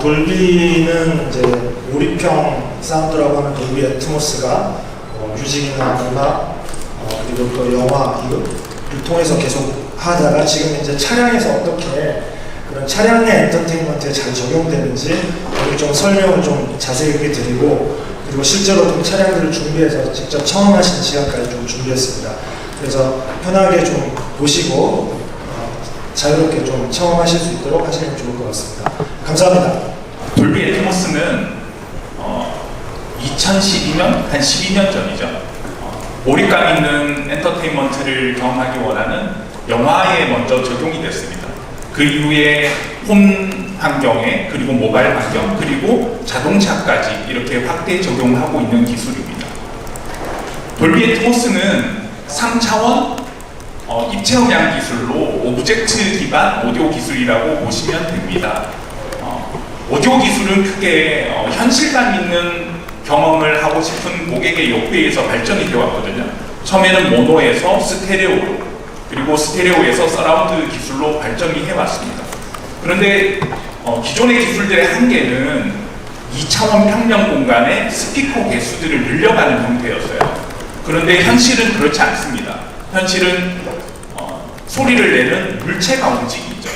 돌비는 이제 몰입형 사운드라고 하면 돌비 애트모스가 어, 뮤직이나 음악 어, 그리고 또 영화 이거를 통해서 계속 하다가 지금 이제 차량에서 어떻게 그런 차량의 엔터테인먼트에 잘 적용되는지 여기 좀 설명을 좀 자세히 드리고 그리고 실제로 좀 차량들을 준비해서 직접 체험하시는 시간까지 좀 준비했습니다. 그래서 편하게 좀 보시고 어, 자유롭게 좀 체험하실 수 있도록 하시면 좋을 것 같습니다. 감사합니다. 돌비 애트모스는 어, 2012년 한 12년 전이죠. 어, 몰입감 있는 엔터테인먼트를 경험하기 원하는 영화에 먼저 적용이 됐습니다. 그 이후에 홈 환경에 그리고 모바일 환경 그리고 자동차까지 이렇게 확대 적용하고 있는 기술입니다. 돌비 애트모스는 3차원 어, 입체 음향 기술로 오브젝트 기반 오디오 기술이라고 보시면 됩니다. 어, 오디오 기술은 크게 어, 현실감 있는 경험을 하고 싶은 고객의 욕구에 의해서 발전이 되어 왔거든요. 처음에는 모노에서 스테레오로 그리고 스테레오에서 서라운드 기술로 발전이 해왔습니다. 그런데 어, 기존의 기술들의 한계는 2차원 평면 공간에 스피커 개수들을 늘려가는 형태였어요. 그런데 현실은 그렇지 않습니다. 현실은 어, 소리를 내는 물체가 움직이죠.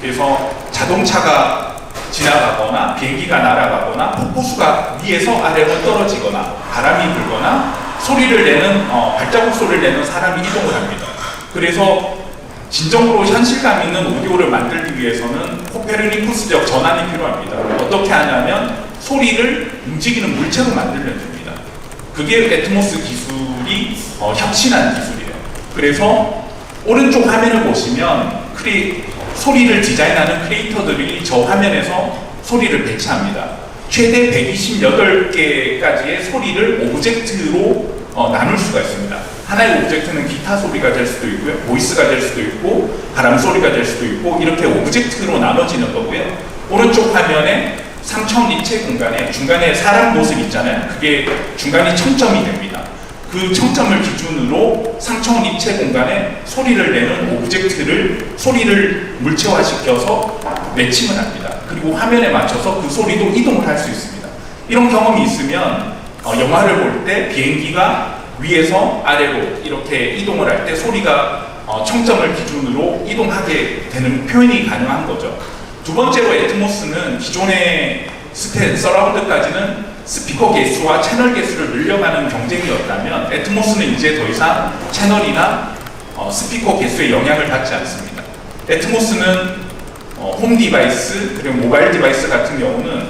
그래서 자동차가 지나가거나 비행기가 날아가거나 폭포수가 위에서 아래로 떨어지거나 바람이 불거나 소리를 내는 어, 발자국 소리를 내는 사람이 이동을 합니다. 그래서 진정으로 현실감 있는 오디오를 만들기 위해서는 코페르니쿠스적 전환이 필요합니다. 어떻게 하냐면 소리를 움직이는 물체로 만들면 됩니다. 그게 애트모스 기술이 어, 혁신한 기술이에요. 그래서 오른쪽 화면을 보시면 크리, 소리를 디자인하는 크리에이터들이 저 화면에서 소리를 배치합니다. 최대 128개까지의 소리를 오브젝트로 어, 나눌 수가 있습니다. 하나의 오브젝트는 기타 소리가 될 수도 있고요, 보이스가 될 수도 있고, 바람 소리가 될 수도 있고, 이렇게 오브젝트로 나눠지는 거고요. 오른쪽 화면에 3차원 입체 공간에 중간에 사람 모습 있잖아요. 그게 중간이 청점이 됩니다. 그 청점을 기준으로 3차원 입체 공간에 소리를 내는 오브젝트를 소리를 물체화시켜서 매칭을 합니다. 그리고 화면에 맞춰서 그 소리도 이동을 할 수 있습니다. 이런 경험이 있으면 어, 영화를 볼 때 비행기가 위에서 아래로 이렇게 이동을 할 때 소리가 어, 청점을 기준으로 이동하게 되는 표현이 가능한 거죠. 두 번째로 애트모스는 기존의 스테 서라운드까지는 스피커 개수와 채널 개수를 늘려가는 경쟁이었다면 애트모스는 이제 더 이상 채널이나 어, 스피커 개수에 영향을 받지 않습니다. 애트모스는 어, 홈 디바이스 그리고 모바일 디바이스 같은 경우는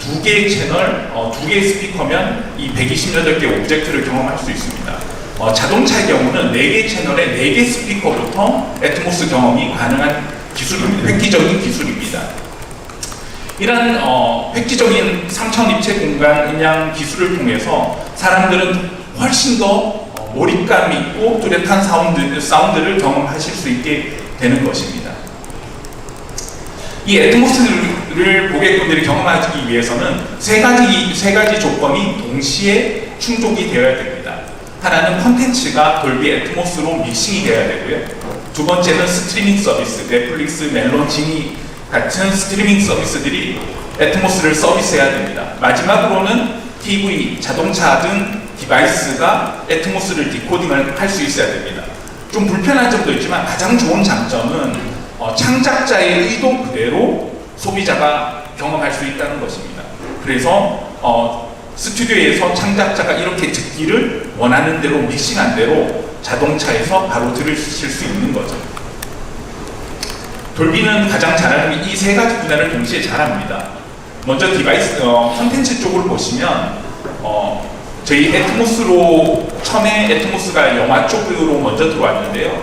두 개의 채널, 어, 두 개의 스피커면 이 128개 오브젝트를 경험할 수 있습니다. 어, 자동차의 경우는 4개 채널에 4개 스피커부터 애트모스 경험이 가능한 기술입니다. 획기적인 기술입니다. 이러한 어, 획기적인 3차원 입체 공간 음향 기술을 통해서 사람들은 훨씬 더 어, 몰입감 있고 뚜렷한 사운드, 사운드를 경험하실 수 있게 되는 것입니다. 이 애트모스를 고객분들이 경험하기 위해서는 세 가지, 세 가지 조건이 동시에 충족이 되어야 됩니다. 하나는 컨텐츠가 돌비 애트모스로 믹싱이 되어야 되고요. 두 번째는 스트리밍 서비스, 넷플릭스, 멜론, 지니 같은 스트리밍 서비스들이 애트모스를 서비스해야 됩니다. 마지막으로는 TV, 자동차 등 디바이스가 애트모스를 디코딩을 할 수 있어야 됩니다. 좀 불편한 점도 있지만 가장 좋은 장점은 어, 창작자의 의도 그대로 소비자가 경험할 수 있다는 것입니다. 그래서 어, 스튜디오에서 창작자가 이렇게 듣기를 원하는 대로 믹싱한 대로 자동차에서 바로 들으실 수 있는 거죠. 돌비는 가장 잘하는 이 세 가지 분야를 동시에 잘합니다. 먼저 디바이스 어, 컨텐츠 쪽을 보시면 어, 저희 애트모스로 처음에 애트모스가 영화 쪽으로 먼저 들어왔는데요.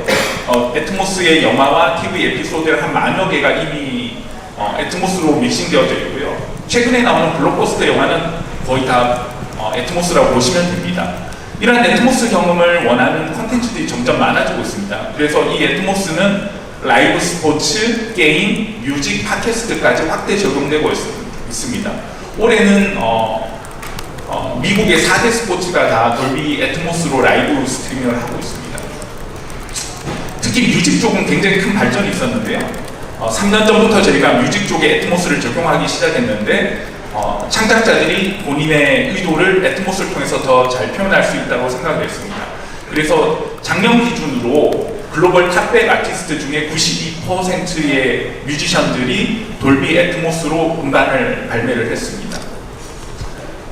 어, 애트모스의 영화와 TV 에피소드를 한 만여 개가 이미 어, 애트모스로 믹싱되어져 있고요. 최근에 나오는 블록버스터 영화는 거의 다 어, 애트모스라고 보시면 됩니다. 이런 애트모스 경험을 원하는 컨텐츠들이 점점 많아지고 있습니다. 그래서 이 애트모스는 라이브 스포츠, 게임, 뮤직, 팟캐스트까지 확대 적용되고 있, 습니다 올해는 어, 어, 미국의 4대 스포츠가 다 돌비 애트모스로 라이브 스트리밍을 하고 있습니다. 특히 뮤직 쪽은 굉장히 큰 발전이 있었는데요. 어, 3년 전부터 저희가 뮤직 쪽에 애트모스를 적용하기 시작했는데 어, 창작자들이 본인의 의도를 애트모스를 통해서 더 잘 표현할 수 있다고 생각을 했습니다. 그래서 작년 기준으로 글로벌 탑백 아티스트 중에 92%의 뮤지션들이 돌비 애트모스로 음반을 발매를 했습니다.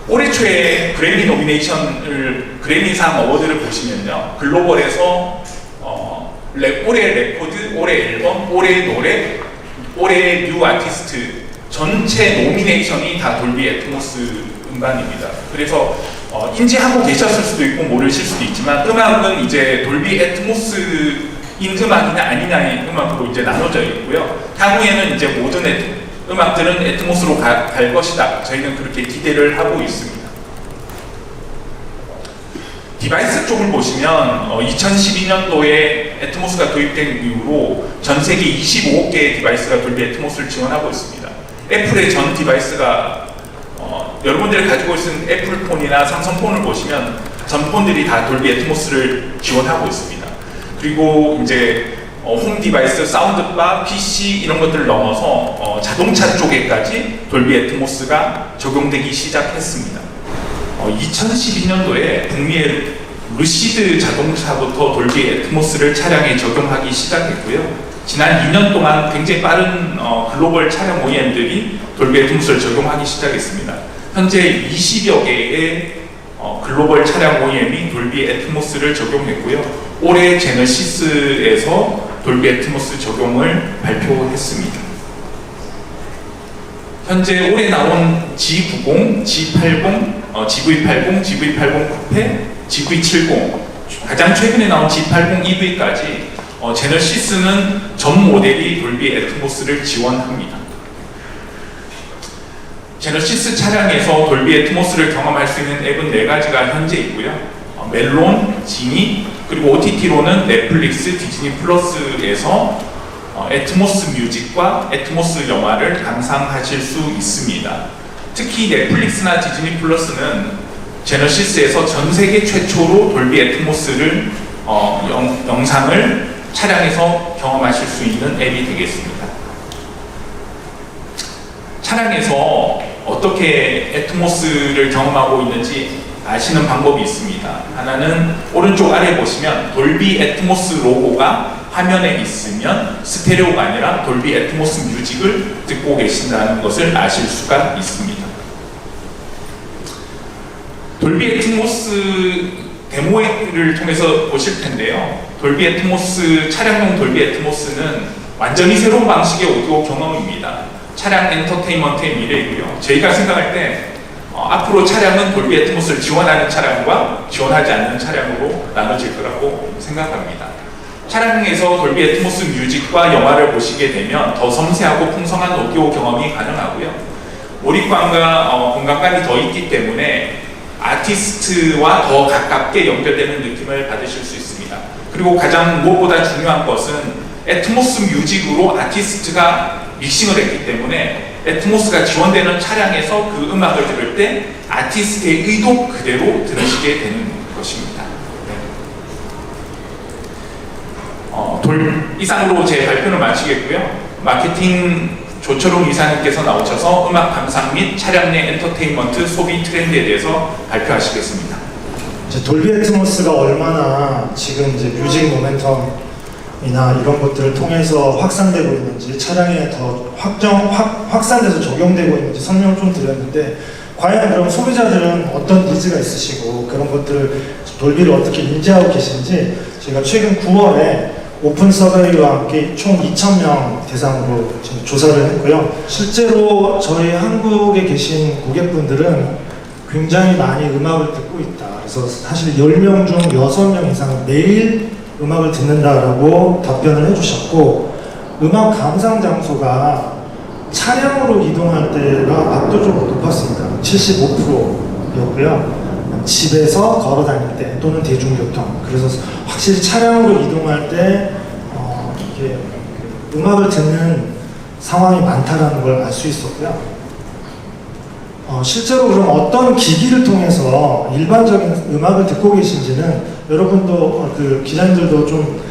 올해 초에 그래미 노미네이션을 그래미상 어워드를 보시면요 글로벌에서 어, 랩, 올해 레코드, 올해 앨범, 올해 노래, 올해 뉴 아티스트 전체 노미네이션이 다 돌비 애트모스 음반입니다. 그래서 어, 인지하고 계셨을 수도 있고 모르실 수도 있지만 음악은 이제 돌비 애트모스 인 음악이냐 아니냐의 음악으로 이제 나눠져 있고요. 향후에는 이제 모든 애트, 음악들은 애트모스로 가- 갈 것이다. 저희는 그렇게 기대를 하고 있습니다. 디바이스 쪽을 보시면 2012년도에 애트모스가 도입된 이후로 전 세계 25개의 디바이스가 돌비 애트모스를 지원하고 있습니다. 애플의 전 디바이스가 어, 여러분들이 가지고 있는 애플폰이나 삼성폰을 보시면 전 폰들이 다 돌비 애트모스를 지원하고 있습니다. 그리고 이제 어, 홈 디바이스, 사운드바, PC 이런 것들을 넘어서 어, 자동차 쪽에까지 돌비 애트모스가 적용되기 시작했습니다. 어, 2012년도에 북미의 루시드 자동차부터 돌비 애트모스를 차량에 적용하기 시작했고요. 지난 2년 동안 굉장히 빠른 어, 글로벌 차량 OEM들이 돌비 애트모스를 적용하기 시작했습니다. 현재 20여 개의 어, 글로벌 차량 OEM이 돌비 애트모스를 적용했고요. 올해 제너시스에서 돌비 애트모스 적용을 발표했습니다. 현재 올해 나온 G90, G80, 어, GV80, GV80 쿠페, GV70 가장 최근에 나온 G80 EV까지 어, 제너시스는 전 모델이 돌비 애트모스를 지원합니다. 제너시스 차량에서 돌비 애트모스를 경험할 수 있는 앱은 네 가지가 현재 있고요. 어, 멜론, 지니, 그리고 OTT로는 넷플릭스, 디즈니 플러스에서 어, 애트모스 뮤직과 애트모스 영화를 감상하실 수 있습니다. 특히 넷플릭스나 디즈니 플러스는 제너시스에서 전 세계 최초로 돌비 애트모스를 어, 영, 영상을 차량에서 경험하실 수 있는 앱이 되겠습니다. 차량에서 어떻게 애트모스를 경험하고 있는지 아시는 방법이 있습니다. 하나는 오른쪽 아래 보시면 돌비 애트모스 로고가 화면에 있으면 스테레오가 아니라 돌비 애트모스 뮤직을 듣고 계신다는 것을 아실 수가 있습니다. 돌비 애트모스 데모를 통해서 보실 텐데요. 돌비 애트모스 차량용 돌비 애트모스는 완전히 새로운 방식의 오디오 경험입니다. 차량 엔터테인먼트의 미래이고요. 저희가 생각할 때 어, 앞으로 차량은 돌비 애트모스를 지원하는 차량과 지원하지 않는 차량으로 나눠질 거라고 생각합니다. 차량에서 돌비 애트모스 뮤직과 영화를 보시게 되면 더 섬세하고 풍성한 오디오 경험이 가능하고요. 몰입감과 어, 공간감이 더 있기 때문에 아티스트와 더 가깝게 연결되는 느낌을 받으실 수 있습니다. 그리고 가장 무엇보다 중요한 것은 애트모스 뮤직으로 아티스트가 믹싱을 했기 때문에 애트모스가 지원되는 차량에서 그 음악을 들을 때 아티스트의 의도 그대로 들으시게 되는 것입니다. 네. 어, 돌 이상으로 제 발표를 마치겠고요. 마케팅 조철웅 이사님께서 나오셔서 음악 감상 및 차량 내 엔터테인먼트 소비 트렌드에 대해서 발표하시겠습니다. 돌비 애트모스가 얼마나 지금 이제 뮤직 모멘텀 이나 이런 것들을 통해서 확산되고 있는지 차량에 더 확정 확, 확산돼서 적용되고 있는지 설명을 좀 드렸는데 과연 그럼 소비자들은 어떤 니즈가 있으시고 그런 것들을 돌비를 어떻게 인지하고 계신지 제가 최근 9월에 오픈 서베이와 함께 총 2,000명 대상으로 지금 조사를 했고요. 실제로 저희 한국에 계신 고객분들은 굉장히 많이 음악을 듣고 있다. 그래서 사실 10명 중 6명 이상은 매일 음악을 듣는다라고 답변을 해주셨고, 음악 감상 장소가 차량으로 이동할 때가 압도적으로 높았습니다. 75%였고요. 집에서 걸어 다닐 때 또는 대중교통. 그래서 확실히 차량으로 이동할 때 어, 이렇게 그 음악을 듣는 상황이 많다라는 걸 알 수 있었고요. 어, 실제로 그럼 어떤 기기를 통해서 일반적인 음악을 듣고 계신지는 여러분도 어, 그 기자님들도 좀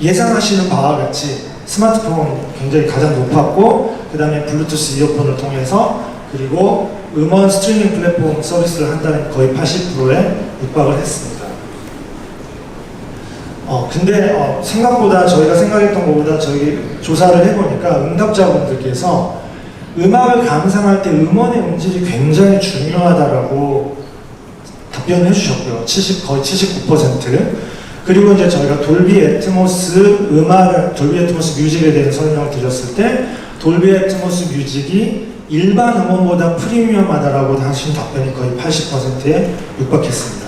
예상하시는 바와 같이 스마트폰 굉장히 가장 높았고 그 다음에 블루투스 이어폰을 통해서 그리고 음원 스트리밍 플랫폼 서비스를 한다는 거의 80%에 육박을 했습니다. 어, 근데 어, 생각보다 저희가 생각했던 것보다 저희 조사를 해보니까 응답자분들께서 음악을 감상할 때 음원의 음질이 굉장히 중요하다라고 답변을 해주셨고요. 70, 거의 79%. 그리고 이제 저희가 돌비 애트모스 음악, 돌비 애트모스 뮤직에 대해서 설명을 드렸을 때 돌비 애트모스 뮤직이 일반 음원보다 프리미엄하다라고 하신 답변이 거의 80%에 육박했습니다.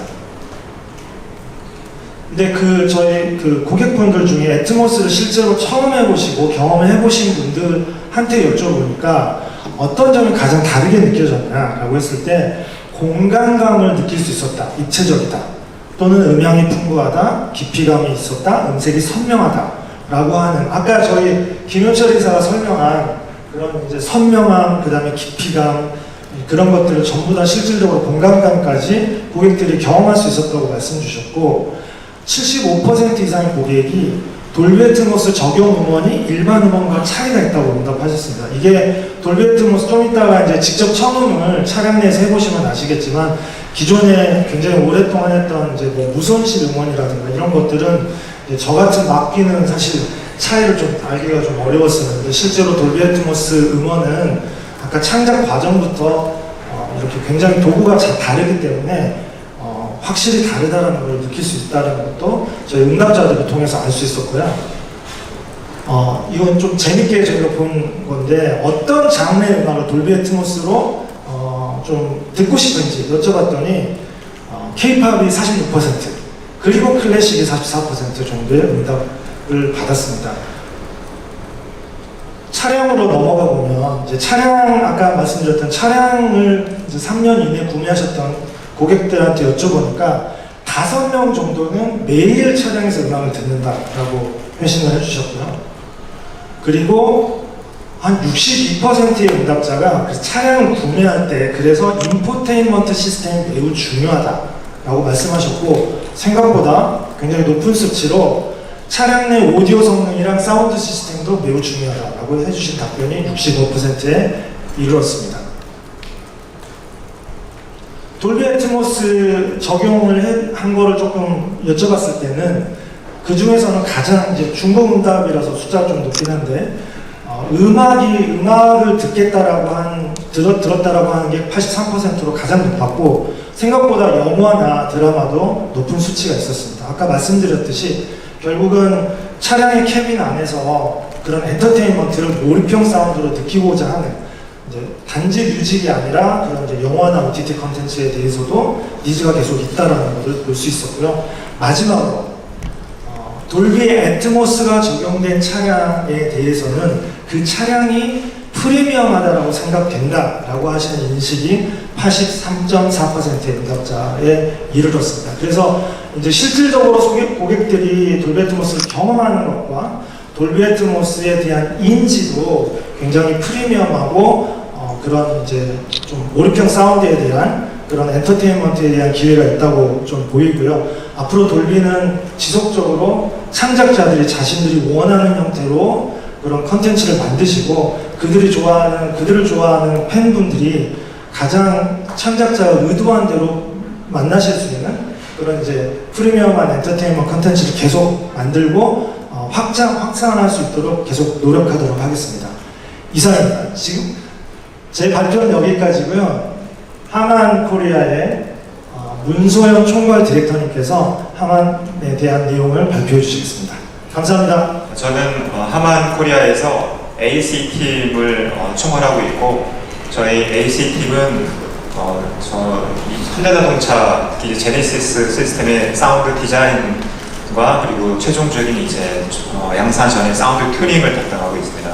근데 그 저희 그 고객분들 중에 애트모스를 실제로 처음 해보시고 경험을 해보신 분들한테 여쭤보니까 어떤 점이 가장 다르게 느껴졌냐라고 했을 때 공간감을 느낄 수 있었다, 입체적이다, 또는 음향이 풍부하다, 깊이감이 있었다, 음색이 선명하다 라고 하는 아까 저희 김효철 이사가 설명한 그런 이제 선명함, 그 다음에 깊이감 그런 것들을 전부 다 실질적으로 공간감까지 고객들이 경험할 수 있었다고 말씀 주셨고 75% 이상의 고객이 돌베트모스 적용 음원이 일반 음원과 차이가 있다고 응답하셨습니다. 이게 돌베트모스 좀 이따가 이제 직접 청음을 차량 내에서 해보시면 아시겠지만 기존에 굉장히 오랫동안 했던 이제 뭐 무손실 음원이라든가 이런 것들은 저 같은 막기는 사실 차이를 좀 알기가 좀 어려웠었는데 실제로 돌베트모스 음원은 아까 창작 과정부터 어, 이렇게 굉장히 도구가 다 다르기 때문에 어, 확실히 다르다는 걸 느낄 수 있다는 것도 저희 응답자들을 통해서 알 수 있었고요. 어, 이건 좀 재밌게 저희가 본 건데 어떤 장르의 음악을 돌비 애트모스로 어, 좀 듣고 싶은지 여쭤봤더니 어, K-팝이 46% 그리고 클래식이 44% 정도의 응답을 받았습니다. 차량으로 넘어가 보면 이제 차량 아까 말씀드렸던 차량을 이제 3년 이내 구매하셨던 고객들한테 여쭤보니까 다섯 명 정도는 매일 차량에서 음악을 듣는다라고 회신을 해주셨고요. 그리고 한 62%의 응답자가 그 차량을 구매할 때 그래서 인포테인먼트 시스템이 매우 중요하다라고 말씀하셨고 생각보다 굉장히 높은 수치로 차량 내 오디오 성능이랑 사운드 시스템도 매우 중요하다라고 해주신 답변이 65%에 이르렀습니다. 돌비 애트모스 적용을 해- 한 거를 조금 여쭤봤을 때는 그 중에서는 가장 이제 중고응답이라서 숫자가 좀 높긴 한데 어, 음악이 음악을 듣겠다라고 한 들었, 들었다라고 하는 게 83%로 가장 높았고 생각보다 영화나 드라마도 높은 수치가 있었습니다. 아까 말씀드렸듯이 결국은 차량의 캐빈 안에서 그런 엔터테인먼트를 몰입형 사운드로 느끼고자 하는 단지 뮤직이 아니라 그런 이제 영화나 OTT 컨텐츠에 대해서도 니즈가 계속 있다라는 것을 볼 수 있었고요. 마지막으로 어, 돌비 애트모스가 적용된 차량에 대해서는 그 차량이 프리미엄하다라고 생각된다라고 하시는 인식이 83.4%의 응답자에 이르렀습니다. 그래서 이제 실질적으로 고객들이 돌비 애트모스를 경험하는 것과 돌비 애트모스에 대한 인지도 굉장히 프리미엄하고 어, 그런 이제 좀 몰입형 사운드에 대한 그런 엔터테인먼트에 대한 기회가 있다고 좀 보이고요. 앞으로 돌비는 지속적으로 창작자들이 자신들이 원하는 형태로 그런 컨텐츠를 만드시고 그들이 좋아하는 그들을 좋아하는 팬분들이 가장 창작자가 의도한 대로 만나실 수 있는 그런 이제 프리미엄한 엔터테인먼트 컨텐츠를 계속 만들고 어, 확장 확산할 수 있도록 계속 노력하도록 하겠습니다. 이상입니다. 지금 제 발표는 여기까지고요. 하만 코리아의 어, 문소영 총괄 디렉터님께서 하만에 대한 내용을 발표해 주시겠습니다. 감사합니다. 저는 어, 하만 코리아에서 AC 팀을 어, 총괄하고 있고 저희 AC 팀은 어, 저 현대자동차 이제 제네시스 시스템의 사운드 디자인과 그리고 최종적인 이제 어, 양산 전에 사운드 튜닝을 담당하고 있습니다.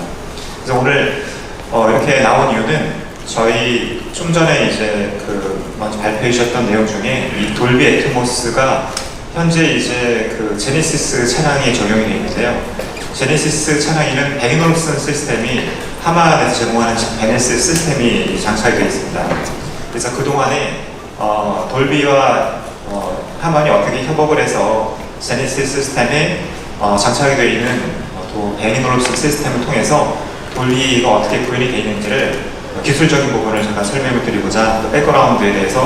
그래서 오늘 어, 이렇게 나온 이유는 저희 좀 전에 이제 그 먼저 발표해 주셨던 내용 중에 이 돌비 애트모스가 현재 이제 그 제네시스 차량에 적용이 되어 있는데요. 제네시스 차량에는 베이놀슨 시스템이 하만에서 제공하는 베네스 시스템이 장착이 되어 있습니다. 그래서 그동안에 어, 돌비와 어, 하만이 어떻게 협업을 해서 제네시스 시스템에 어, 장착이 되어 있는 어, 또 베니노로스 시스템을 통해서 돌리가 어떻게 구현이 되어 있는지를 기술적인 부분을 잠깐 설명을 드리고자 또 백그라운드에 대해서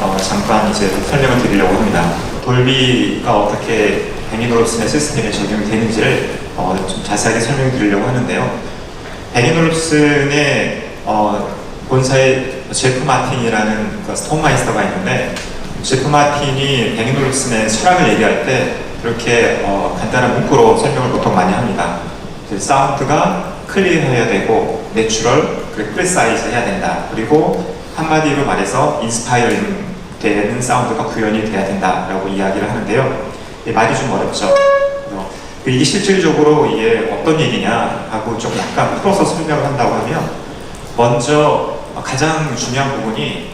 어, 잠깐 이제 설명을 드리려고 합니다. 돌비가 어떻게 베니노로스의 시스템에 적용이 되는지를 어, 좀 자세하게 설명드리려고 하는데요. 베니노롭슨의 어, 본사의 제프 마틴이라는 그 스톤마이스터가 있는데 제프 마틴이 베니노롭슨의 철학을 얘기할 때 그렇게 어, 간단한 문구로 설명을 보통 많이 합니다. 사운드가 클리어해야 되고 내추럴 그리고 프리사이즈 해야 된다. 그리고 한마디로 말해서 인스파이어링 되는 사운드가 구현이 돼야 된다라고 이야기를 하는데요. 이 말이 좀 어렵죠. 그래서 이게 실질적으로 이게 어떤 얘기냐 하고 좀 약간 풀어서 설명을 한다고 하면 먼저 가장 중요한 부분이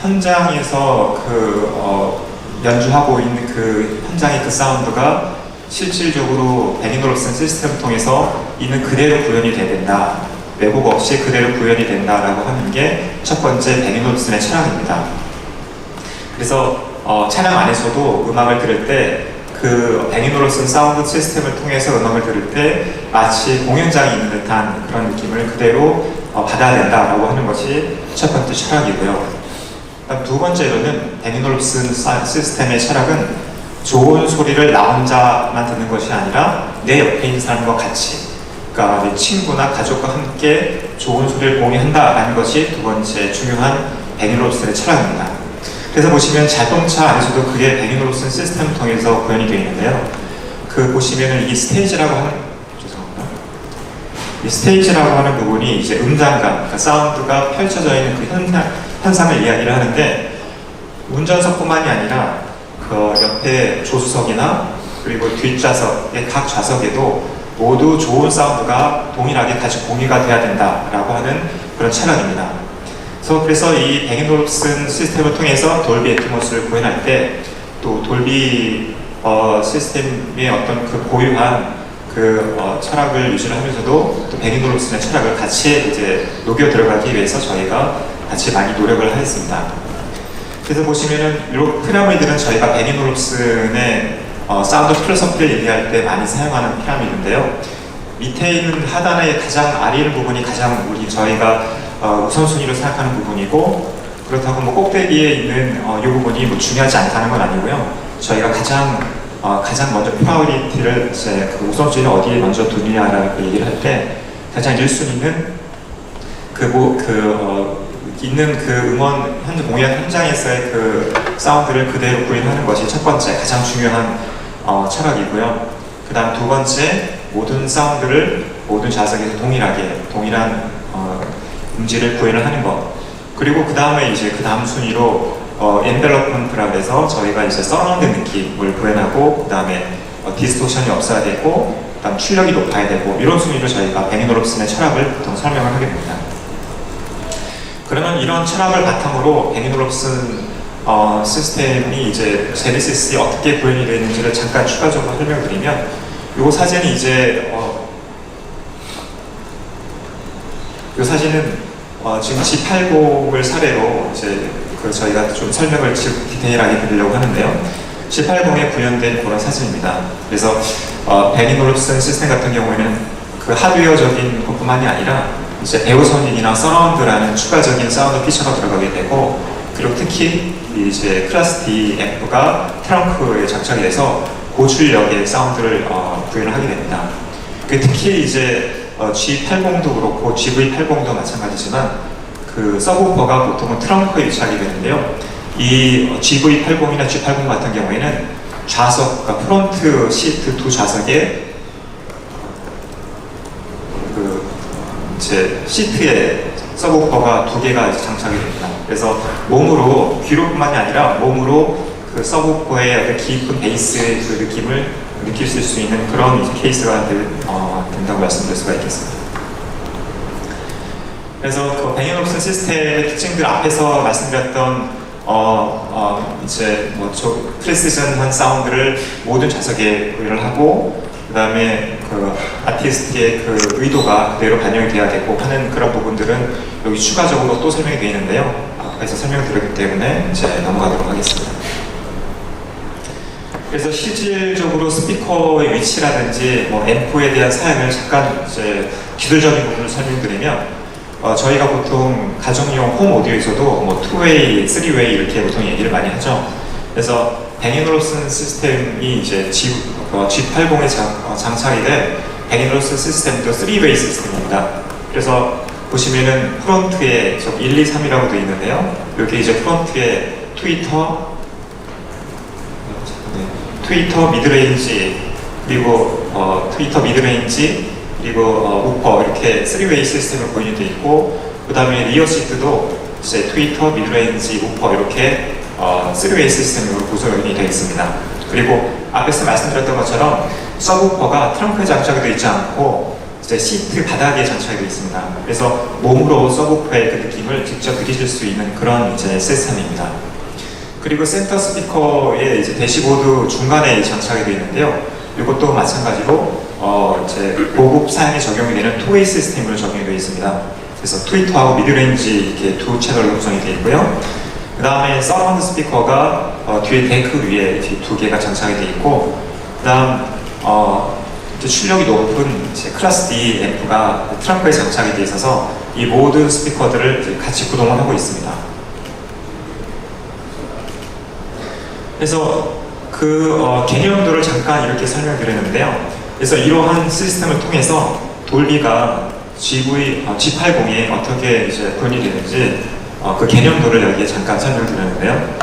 현장에서 그 어, 연주하고 있는 그 현장의 그 사운드가 실질적으로 베니노롭슨 시스템을 통해서 있는 그대로 구현이 돼야 된다. 왜곡 없이 그대로 구현이 된다라고 하는 게 첫 번째 베니노롭슨의 철학입니다. 그래서 어, 차량 안에서도 음악을 들을 때 그 베니노로슨 사운드 시스템을 통해서 음악을 들을 때 마치 공연장이 있는 듯한 그런 느낌을 그대로 어, 받아야 된다라고 하는 것이 첫 번째 철학이고요. 두 번째로는 베니노로슨 사- 시스템의 철학은 좋은 소리를 나 혼자만 듣는 것이 아니라 내 옆에 있는 사람과 같이 그러니까 내 친구나 가족과 함께 좋은 소리를 공유한다라는 것이 두 번째 중요한 베니로슨의 철학입니다. 그래서 보시면 자동차 안에서도 그게 베니로슨 시스템을 통해서 구현이 되어 있는데요. 그 보시면은 이 스테이지라고 하는. 이 스테이지라고 하는 부분이 이제 음장감, 그러니까 사운드가 펼쳐져 있는 그 현상, 현상을 이야기를 하는데 운전석뿐만이 아니라 그 옆에 조수석이나 그리고 뒷좌석의 각 좌석에도 모두 좋은 사운드가 동일하게 같이 공유가 돼야 된다라고 하는 그런 철학입니다. 그래서, 그래서 이 베니노롭슨 시스템을 통해서 돌비 애트모스를 구현할 때 또 돌비 어, 시스템의 어떤 그 고유한 그 어, 철학을 유지를 하면서도 또 베니노롭슨의 철학을 같이 이제 녹여 들어가기 위해서 저희가 같이 많이 노력을 하였습니다. 그래서 보시면은 이 피라미드는 저희가 베니노롭슨의 어, 사운드 필로소피를 얘기할 때 많이 사용하는 피라미드인데요. 밑에 있는 하단의 가장 아래 있는 부분이 가장 우리 저희가 어, 우선순위로 생각하는 부분이고 그렇다고 뭐 꼭대기에 있는 어, 이 부분이 뭐 중요하지 않다는 건 아니고요. 저희가 가장 어, 가장 먼저 프라이어리티를 이제 그 우선순위를 어디에 먼저 두느냐라고 얘기를 할 때 가장 1순위는 그, 뭐, 그, 어, 있는 그 음원 현 공연 현장에서의 그 사운드를 그대로 구현하는 것이 첫 번째 가장 중요한 어, 철학이고요. 그 다음 두 번째 모든 사운드를 모든 좌석에서 동일하게 동일한 어, 음질을 구현을 하는 것. 그리고 그 다음에 이제 그 다음 순위로 어, 엔벨로먼트라고 해서 저희가 이제 서라운드 느낌을 구현하고 그 다음에 어, 디스토션이 없어야 되고 그 다음 출력이 높아야 되고 이런 순위로 저희가 베니노롭슨의 철학을 보통 설명을 하게 됩니다. 그러면 이런 철학을 바탕으로 베니노롭슨 어, 시스템이 이제 제네시스에 어떻게 구현이 되어 있는지를 잠깐 추가적으로 설명드리면 이 사진이 이제 어, 이 사진은 어, 지금 G80을 사례로 이제 그 저희가 좀 설명을 지- 디테일하게 드리려고 하는데요. G80에 구현된 그런 사진입니다. 그래서 어, 베니노롭슨 시스템 같은 경우에는 그 하드웨어적인 것뿐만이 아니라 이제 에어선인이나 서라운드라는 추가적인 사운드 피처가 들어가게 되고 그리고 특히 이제 클래스 D 앰프가 트렁크에 장착이 돼서 고출력의 사운드를 어, 구현을 하게 됩니다. 그 특히 이제 어, G80도 그렇고 GV80도 마찬가지지만 그 서브퍼가 보통은 트렁크에 위치하게 되는데요. 이 어, GV80이나 G80 같은 경우에는 좌석, 그러니까 프론트 시트 두 좌석에 그 이제 시트에 서브퍼가 두 개가 장착이 됩니다. 그래서 몸으로 귀로뿐만이 아니라 몸으로 그 서브퍼의 어떤 깊은 베이스의 그 느낌을 느낄 수 있는 그런 케이스가 될, 어, 된다고 말씀드릴 수가 있겠습니다. 그래서 그 베니롭슨 시스템의 특징들 앞에서 말씀드렸던 어, 어 이제 뭐 저 프리시전한 사운드를 모든 좌석에 구현을 하고 그 다음에 그 아티스트의 그 의도가 그대로 반영이 돼야 되고 하는 그런 부분들은 여기 추가적으로 또 설명이 되어 있는데요. 앞에서 설명드렸기 때문에 이제 넘어가도록 하겠습니다. 그래서 실질적으로 스피커의 위치라든지 뭐 앰프에 대한 사양을 잠깐 이제 기술적인 부분을 설명드리면 어, 저희가 보통 가정용 홈 오디오에서도 뭐 투웨이, 쓰리웨이 이렇게 보통 얘기를 많이 하죠. 그래서 뱅앤올ufsen 시스템이 이제 어, G80에 장, 어, 장착이 된 뱅앤올ufsen 시스템도 3웨이 시스템입니다. 그래서 보시면은 프론트에 저 1, 2, 3이라고 되어 있는데요. 여기 이제 프론트에 트위터, 네, 트위터 미드레인지 그리고 어, 트위터 미드레인지 그리고 어, 우퍼 이렇게 3웨이 시스템으로 보이게 돼 있고 그 다음에 리어 시트도 이제 트위터 미드레인지 우퍼 이렇게 어, 3웨이 시스템으로 구성이 되어 있습니다. 그리고 앞에서 말씀드렸던 것처럼 서브우퍼가 트렁크에 장착이 되어 있지 않고 이제 시트 바닥에 장착이 되어 있습니다. 그래서 몸으로 서브우퍼의 그 느낌을 직접 느끼실 수 있는 그런 이제 시스템입니다. 그리고 센터 스피커의 이제 대시보드 중간에 장착이 되어 있는데요. 이것도 마찬가지로 어 이제 고급 사양에 적용이 되는 투웨이 시스템으로 적용이 되어 있습니다. 그래서 트위터하고 미드레인지 이렇게 두 채널로 구성이 되어 있고요. 그 다음에 서라운드 스피커가 어, 뒤에 데크 위에 두 개가 장착이 되어 있고, 그 다음 어, 출력이 높은 클래스 D 앰프가 트렁크에 장착이 되어 있어서 이 모든 스피커들을 같이 구동을 하고 있습니다. 그래서 그 어, 개념들을 잠깐 이렇게 설명드렸는데요. 그래서 이러한 시스템을 통해서 돌비가 GV, 어, G80이 어떻게 이제 분이 되는지 어, 그 개념들을 여기에 잠깐 설명드렸는데요.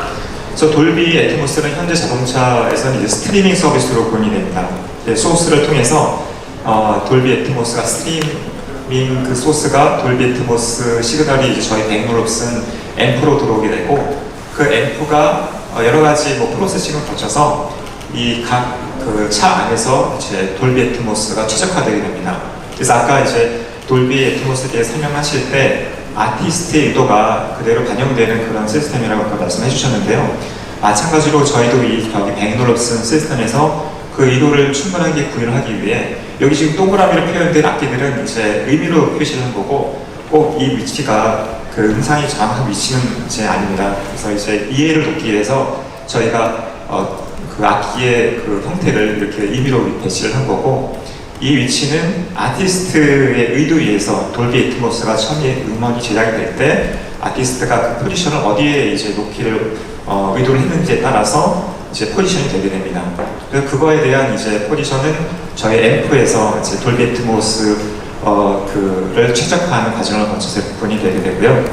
그래서 돌비 애트모스는 현재 자동차에서는 이제 스트리밍 서비스로 분이 됩니다. 이제 소스를 통해서 어, 돌비 애트모스가 스트리밍 그 소스가 돌비 애트모스 시그널이 이제 저희 백노롭슨 앰프로 들어오게 되고 그 앰프가 어, 여러 가지 뭐 프로세싱을 거쳐서 이 각 그 차 안에서 이제 돌비 애트모스가 최적화되게 됩니다. 그래서 아까 이제 돌비 애트모스에 대해 설명하실 때 아티스트의 의도가 그대로 반영되는 그런 시스템이라고 아까 말씀해 주셨는데요. 마찬가지로 저희도 이 저기 백노롭슨 시스템에서 그 의도를 충분하게 구현을 하기 위해 여기 지금 동그라미로 표현된 악기들은 이제 의미로 표시를 한 거고 꼭 이 위치가 그 음상이 정확한 위치는 이제 아닙니다. 그래서 이제 이해를 돕기 위해서 저희가 어, 그 악기의 그 형태를 이렇게 의미로 배치를 한 거고 이 위치는 아티스트의 의도에 의해서 돌비 애트모스가 처음에 음원이 제작이 될 때 아티스트가 그 포지션을 어디에 이제 놓기를 어, 의도를 했는지에 따라서 이제 포지션이 되게 됩니다. 그래서 그거에 대한 이제 포지션은 저희 앰프에서 이제 돌비 애트모스 어, 그를 최적화하는 과정을 거쳐서 분이 되게 되고요.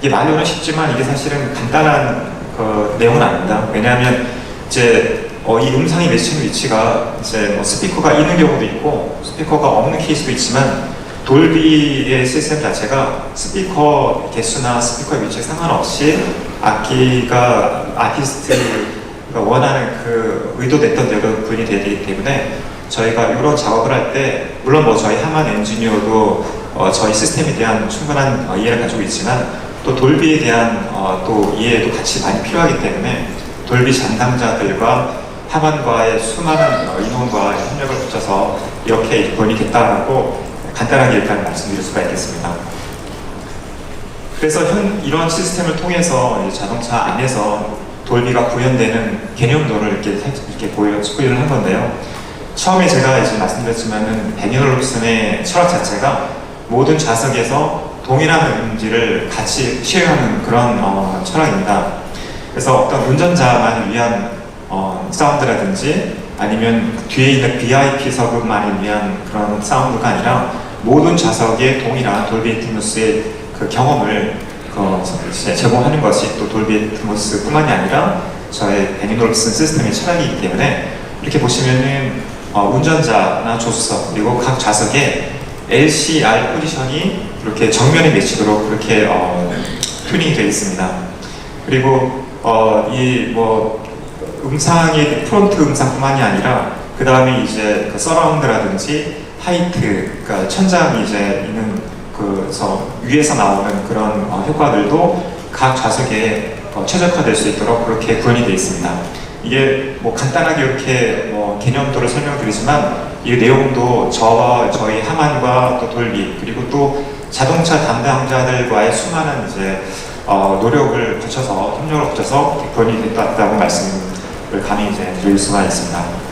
이게 말로는 쉽지만 이게 사실은 간단한 그 내용은 아닙니다. 왜냐하면 이제 어, 이 음상이 매치는 위치가 이제 뭐 스피커가 있는 경우도 있고 스피커가 없는 케이스도 있지만 돌비의 시스템 자체가 스피커 개수나 스피커 위치에 상관없이 악기가 아티스트가 원하는 그 의도됐던 대로 분이 되기 때문에 저희가 이런 작업을 할 때 물론 뭐 저희 하만 엔지니어도 어, 저희 시스템에 대한 충분한 어, 이해를 가지고 있지만 또 돌비에 대한 어, 또 이해도 같이 많이 필요하기 때문에 돌비 담당자들과 하반과의 수많은 어, 인원과 협력을 거쳐서 이렇게 본이 됐다라고 간단하게 일단 말씀드릴 수가 있겠습니다. 그래서 현 이런 시스템을 통해서 자동차 안에서 돌비가 구현되는 개념도를 이렇게 이렇게 보여 소개를 한 건데요. 처음에 제가 이제 말씀드렸지만은 베니얼롭슨의 철학 자체가 모든 좌석에서 동일한 음질을 같이 시행하는 그런 어, 철학입니다. 그래서 어떤 운전자만을 위한 어, 사운드라든지 아니면 뒤에 있는 VIP석만을 위한 그런 사운드가 아니라 모든 좌석에 동일한 돌비 애트모스의 그 경험을 그 이제 제공하는 것이 또 돌비 애트모스뿐만이 아니라 저의 베니놀슨 시스템의 철학이기 때문에 이렇게 보시면은 어, 운전자나 조수석 그리고 각 좌석에 LCR 포지션이 이렇게 정면에 맺히도록 그렇게 어, 튜닝이 되어 있습니다. 그리고 어, 이뭐 음상의 프론트 음상뿐만이 아니라 그 다음에 이제 그 서라운드라든지 하이트, 그러니까 천장이 이제 있는 그서 위에서 나오는 그런 어, 효과들도 각 좌석에 어, 최적화될 수 있도록 그렇게 구현이 되어 있습니다. 이게 뭐 간단하게 이렇게 뭐 개념도를 설명드리지만 이 내용도 저와 저희 하만과 또 돌비 그리고 또 자동차 담당자들과의 수많은 이제 어, 노력을 거쳐서 협력을 거쳐서 구현이 됐다고 말씀을 감히 이제 드릴 수가 있습니다.